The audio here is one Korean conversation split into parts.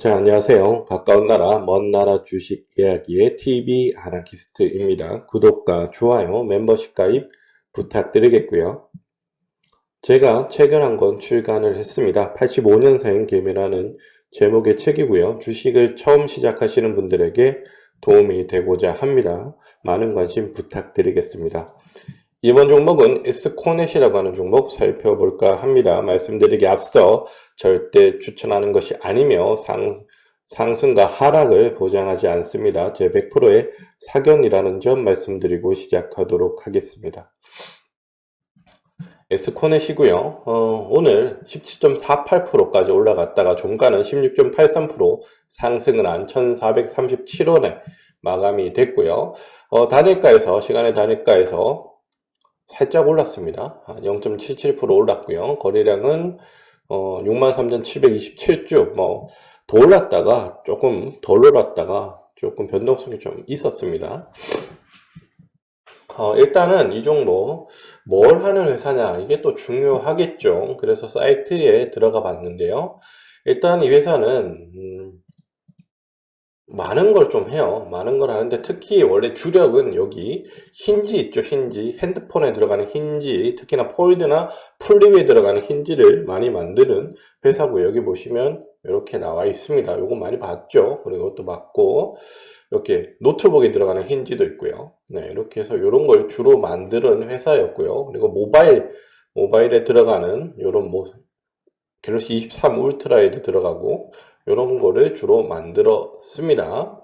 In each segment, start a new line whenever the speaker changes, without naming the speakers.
자, 안녕하세요. 가까운 나라, 먼 나라 주식 이야기의 TV 아나키스트입니다. 구독과 좋아요, 멤버십 가입 부탁드리겠고요. 제가 책을 한권 출간을 했습니다. 85년생 개미라는 제목의 책이고요. 주식을 처음 시작하시는 분들에게 도움이 되고자 합니다. 많은 관심 부탁드리겠습니다. 이번 종목은 에스코넷이라고 하는 종목 살펴볼까 합니다. 말씀드리기 앞서 절대 추천하는 것이 아니며 상, 상승과 하락을 보장하지 않습니다. 제 100%의 사견이라는 점 말씀드리고 시작하도록 하겠습니다. 에스코넷이고요. 어, 오늘 17.48%까지 올라갔다가 종가는 16.83% 상승은 한 1437원에 마감이 됐고요. 어, 단일가에서 시간의 단일가에서 살짝 올랐습니다. 0.77% 올랐고요. 거래량은 어, 63,727주 뭐 더 올랐다가 조금 덜 올랐다가 조금 변동성이 좀 있었습니다. 어, 일단은 이 종목 뭘 하는 회사냐 이게 또 중요하겠죠. 그래서 사이트에 들어가 봤는데요. 일단 이 회사는 음, 많은 걸 좀 해요. 많은 걸 하는데 특히 원래 주력은 여기 힌지 있죠. 힌지. 핸드폰에 들어가는 힌지. 특히나 폴드나 플립에 들어가는 힌지를 많이 만드는 회사고 여기 보시면 이렇게 나와 있습니다. 요거 많이 봤죠. 그리고 또 맞고 이렇게 노트북에 들어가는 힌지도 있고요. 네, 이렇게 해서 이런 걸 주로 만드는 회사였고요. 그리고 모바일 모바일에 들어가는 이런 뭐 갤럭시 23 울트라에도 들어가고 이런 거를 주로 만들었습니다.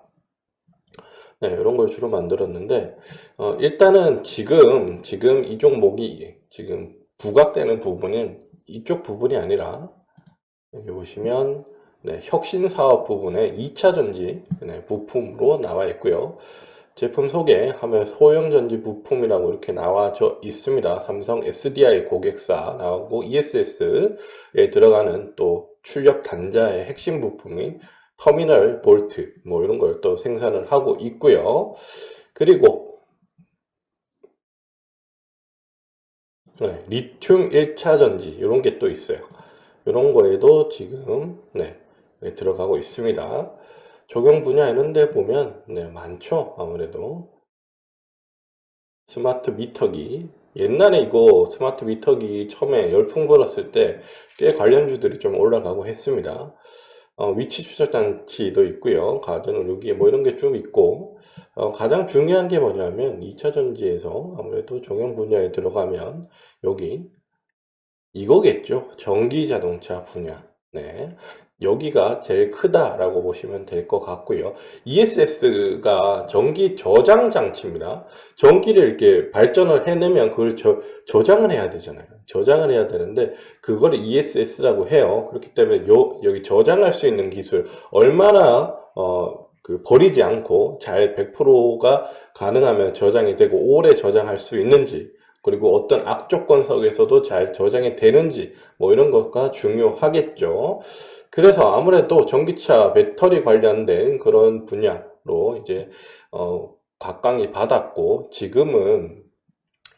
네, 이런 걸 주로 만들었는데 어, 일단은 지금 지금 이 종목이 지금 부각되는 부분은 이쪽 부분이 아니라 여기 보시면 네, 혁신 사업 부분에 2차 전지 네, 부품으로 나와 있고요. 제품 소개하면 소형 전지 부품이라고 이렇게 나와져 있습니다. 삼성 SDI 고객사 나오고 ESS에 들어가는 또 출력 단자의 핵심 부품인 터미널 볼트 뭐 이런 걸 또 생산을 하고 있고요. 그리고 네, 리튬 1차 전지 이런 게 또 있어요. 이런 거에도 지금 네, 네, 들어가고 있습니다. 적용 분야 이런 데 보면 네, 많죠. 아무래도 스마트 미터기 옛날에 이거 스마트 미터기 처음에 열풍 불었을 때 꽤 관련주들이 좀 올라가고 했습니다. 어, 위치 추적 장치도 있고요. 가전 여기에 뭐 이런 게좀 있고 어, 가장 중요한 게 뭐냐면 2차 전지에서 아무래도 적용 분야에 들어가면 여기 이거겠죠. 전기 자동차 분야. 네. 여기가 제일 크다라고 보시면 될 것 같고요. ESS가 전기 저장 장치입니다. 전기를 이렇게 발전을 해내면 그걸 저, 저장을 해야 되잖아요. 저장을 해야 되는데 그거를 ESS라고 해요. 그렇기 때문에 요, 여기 저장할 수 있는 기술 얼마나 어, 그 버리지 않고 잘 100%가 가능하면 저장이 되고 오래 저장할 수 있는지 그리고 어떤 악조건 속에서도 잘 저장이 되는지 뭐 이런 것과 중요하겠죠. 그래서 아무래도 전기차 배터리 관련된 그런 분야로 이제 어, 각광이 받았고 지금은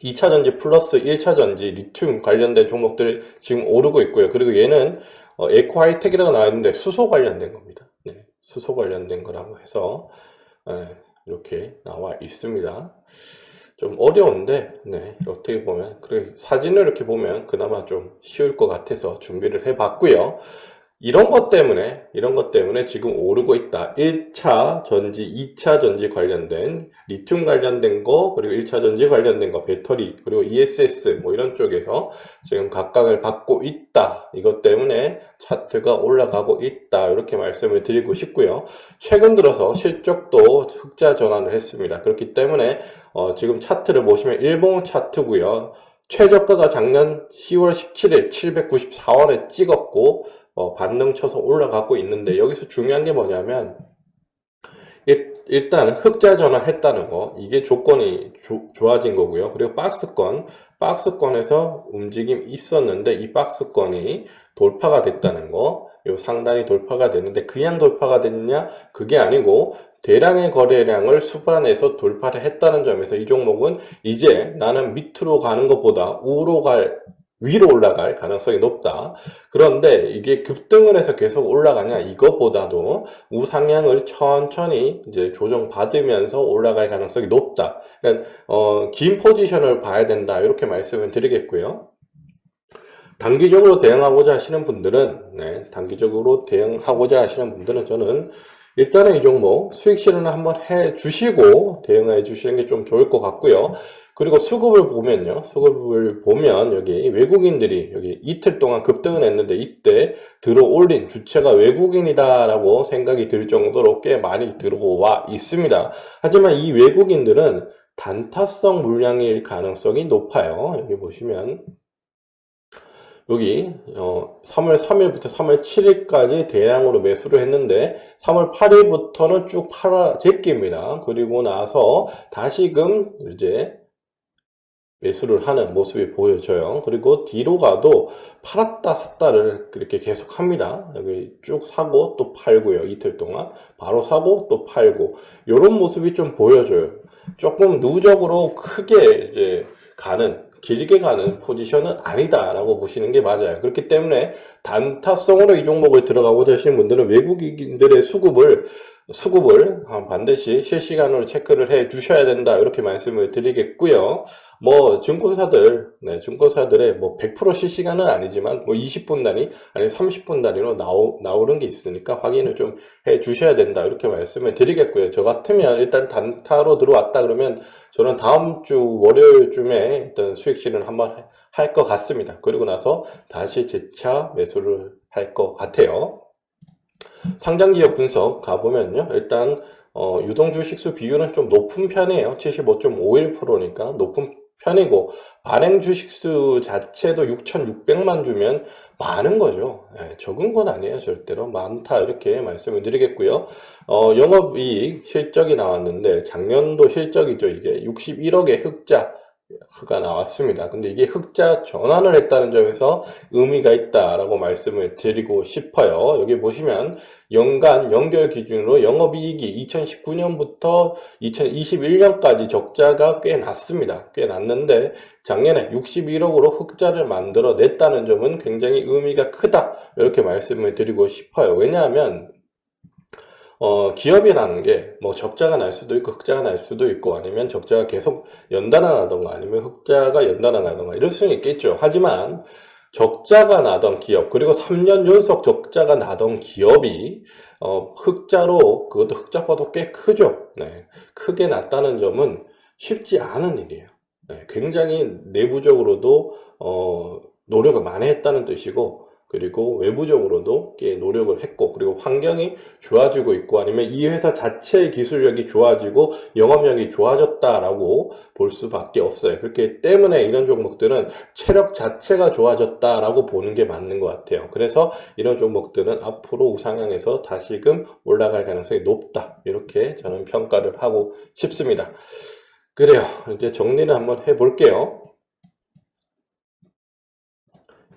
2차 전지 플러스 1차 전지 리튬 관련된 종목들 지금 오르고 있고요. 그리고 얘는 어, 에코 하이텍이라고 나와 있는데 수소 관련된 겁니다. 네, 수소 관련된 거라고 해서 네, 이렇게 나와 있습니다. 좀 어려운데 네, 어떻게 보면 그래 사진을 이렇게 보면 그나마 좀 쉬울 것 같아서 준비를 해봤고요. 이런 것 때문에 이런 것 때문에 지금 오르고 있다. 1차 전지, 2차 전지 관련된 리튬 관련된 거 그리고 1차 전지 관련된 거 배터리 그리고 ESS 뭐 이런 쪽에서 지금 각광을 받고 있다. 이것 때문에 차트가 올라가고 있다. 이렇게 말씀을 드리고 싶고요. 최근 들어서 실적도 흑자 전환을 했습니다. 그렇기 때문에 어, 지금 차트를 보시면 일본 차트고요. 최저가가 작년 10월 17일 794원에 찍었고 어, 반등 쳐서 올라가고 있는데 여기서 중요한 게 뭐냐면 일, 단 흑자 전환했다는 거 이게 조건이 조, 좋아진 거고요. 그리고 박스권 박스권에서 움직임 있었는데 이 박스권이 돌파가 됐다는 거. 요 상단이 돌파가 됐는데 그냥 돌파가 됐냐? 그게 아니고 대량의 거래량을 수반해서 돌파를 했다는 점에서 이 종목은 이제 나는 밑으로 가는 것보다 우로 갈 위로 올라갈 가능성이 높다. 그런데 이게 급등을 해서 계속 올라가냐 이것보다도 우상향을 천천히 이제 조정받으면서 올라갈 가능성이 높다. 그러니까 어, 긴 포지션을 봐야 된다 이렇게 말씀을 드리겠고요. 단기적으로 대응하고자 하시는 분들은 네, 단기적으로 대응하고자 하시는 분들은 저는 일단은 이 종목 수익 실현을 한번 해 주시고 대응해 주시는 게 좀 좋을 것 같고요. 그리고 수급을 보면요. 수급을 보면 여기 외국인들이 여기 이틀 동안 급등을 했는데 이때 들어 올린 주체가 외국인이다라고 생각이 들 정도로 꽤 많이 들어와 있습니다. 하지만 이 외국인들은 단타성 물량일 가능성이 높아요. 여기 보시면 여기 어, 3월 3일부터 3월 7일까지 대량으로 매수를 했는데 3월 8일부터는 쭉 팔아 제끼입니다. 그리고 나서 다시금 이제 매수를 하는 모습이 보여져요. 그리고 뒤로 가도 팔았다 샀다를 그렇게 계속 합니다. 여기 쭉 사고 또 팔고요. 이틀 동안 바로 사고 또 팔고 이런 모습이 좀 보여져요. 조금 누적으로 크게 이제 가는 길게 가는 포지션은 아니다라고 보시는 게 맞아요. 그렇기 때문에 단타성으로 이 종목을 들어가고자 하시는 분들은 외국인들의 수급을 수급을 반드시 실시간으로 체크를 해 주셔야 된다 이렇게 말씀을 드리겠고요. 뭐 증권사들, 네, 증권사들의 뭐 100% 실시간은 아니지만 뭐 20분 단위 아니 30분 단위로 나오, 나오는 게 있으니까 확인을 좀 해 주셔야 된다 이렇게 말씀을 드리겠고요. 저 같으면 일단 단타로 들어왔다 그러면 저는 다음 주 월요일쯤에 일단 수익 실현 한번 할 것 같습니다. 그리고 나서 다시 재차 매수를 할 것 같아요. 상장기업 분석 가보면요. 일단 어, 유동 주 식수 비율은 좀 높은 편이에요. 75.51%니까 높은 편이고 발행 주식수 자체도 6,600만 주면 많은 거죠. 예, 적은 건 아니에요. 절대로 많다 이렇게 말씀을 드리겠고요. 어, 영업이익 실적이 나왔는데 작년도 실적이죠. 이게 61억의 흑자 가 나왔습니다. 근데 이게 흑자 전환을 했다는 점에서 의미가 있다라고 말씀을 드리고 싶어요. 여기 보시면 연간 연결 기준으로 영업이익이 2019년부터 2021년까지 적자가 꽤 났습니다. 꽤 났는데 작년에 61억으로 흑자를 만들어 냈다는 점은 굉장히 의미가 크다. 이렇게 말씀을 드리고 싶어요. 왜냐하면 어, 기업이라는 게 뭐 적자가 날 수도 있고 흑자가 날 수도 있고 아니면 적자가 계속 연달아 나던가 아니면 흑자가 연달아 나던가 이럴 수는 있겠죠. 하지만 적자가 나던 기업 그리고 3년 연속 적자가 나던 기업이 어, 흑자로 그것도 흑자보다 꽤 크죠. 네. 크게 났다는 점은 쉽지 않은 일이에요. 네. 굉장히 내부적으로도 어, 노력을 많이 했다는 뜻이고 그리고 외부적으로도 꽤 노력을 했고 그리고 환경이 좋아지고 있고 아니면 이 회사 자체의 기술력이 좋아지고 영업력이 좋아졌다라고 볼 수밖에 없어요. 그렇기 때문에 이런 종목들은 체력 자체가 좋아졌다라고 보는 게 맞는 것 같아요. 그래서 이런 종목들은 앞으로 우상향에서 다시금 올라갈 가능성이 높다. 이렇게 저는 평가를 하고 싶습니다. 그래요. 이제 정리를 한번 해볼게요.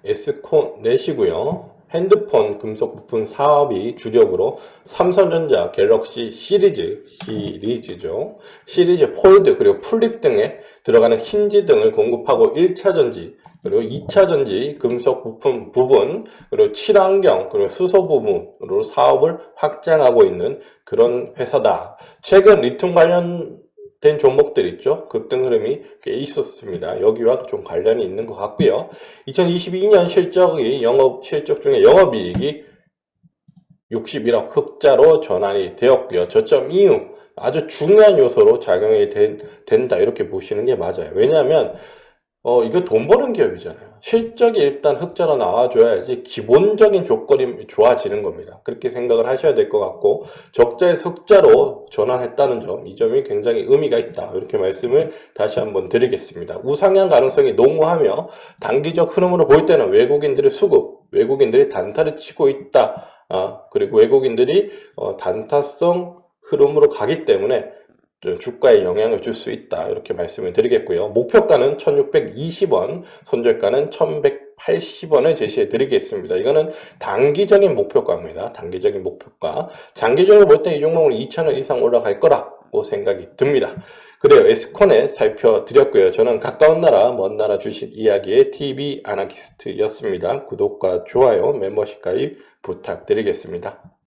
에스코넷이고요. 핸드폰 금속 부품 사업이 주력으로 삼성전자 갤럭시 시리즈 시리즈죠. 시리즈 폴드 그리고 플립 등에 들어가는 힌지 등을 공급하고 1차 전지 그리고 2차 전지 금속 부품 부분 그리고 친환경 그리고 수소 부분으로 사업을 확장하고 있는 그런 회사다. 최근 리튬 관련 된 종목들 있죠. 급등 흐름이 꽤 있었습니다. 여기와 좀 관련이 있는 것 같고요. 2022년 실적이 영업 실적 중에 영업이익이 61억 흑자로 전환이 되었고요. 저점 이후 아주 중요한 요소로 작용이 된, 된다 이렇게 보시는 게 맞아요. 왜냐하면 어, 이거 돈 버는 기업이잖아요. 실적이 일단 흑자로 나와줘야지 기본적인 조건이 좋아지는 겁니다. 그렇게 생각을 하셔야 될 것 같고, 적자에서 흑자로 전환했다는 점, 이 점이 굉장히 의미가 있다. 이렇게 말씀을 다시 한번 드리겠습니다. 우상향 가능성이 농후하며 단기적 흐름으로 볼 때는 외국인들의 수급, 외국인들이 단타를 치고 있다. 아, 그리고 외국인들이 어, 단타성 흐름으로 가기 때문에 주가에 영향을 줄 수 있다 이렇게 말씀을 드리겠고요 목표가는 1620원 손절가는 1180원을 제시해 드리겠습니다 이거는 단기적인 목표가입니다 단기적인 목표가 장기적으로 볼 때 이 종목은 2,000원 이상 올라갈 거라고 생각이 듭니다 그래요. 에스코넷 살펴드렸고요. 저는 가까운 나라, 먼 나라 주식 이야기의 TV 아나키스트였습니다. 구독과 좋아요, 멤버십 가입 부탁드리겠습니다.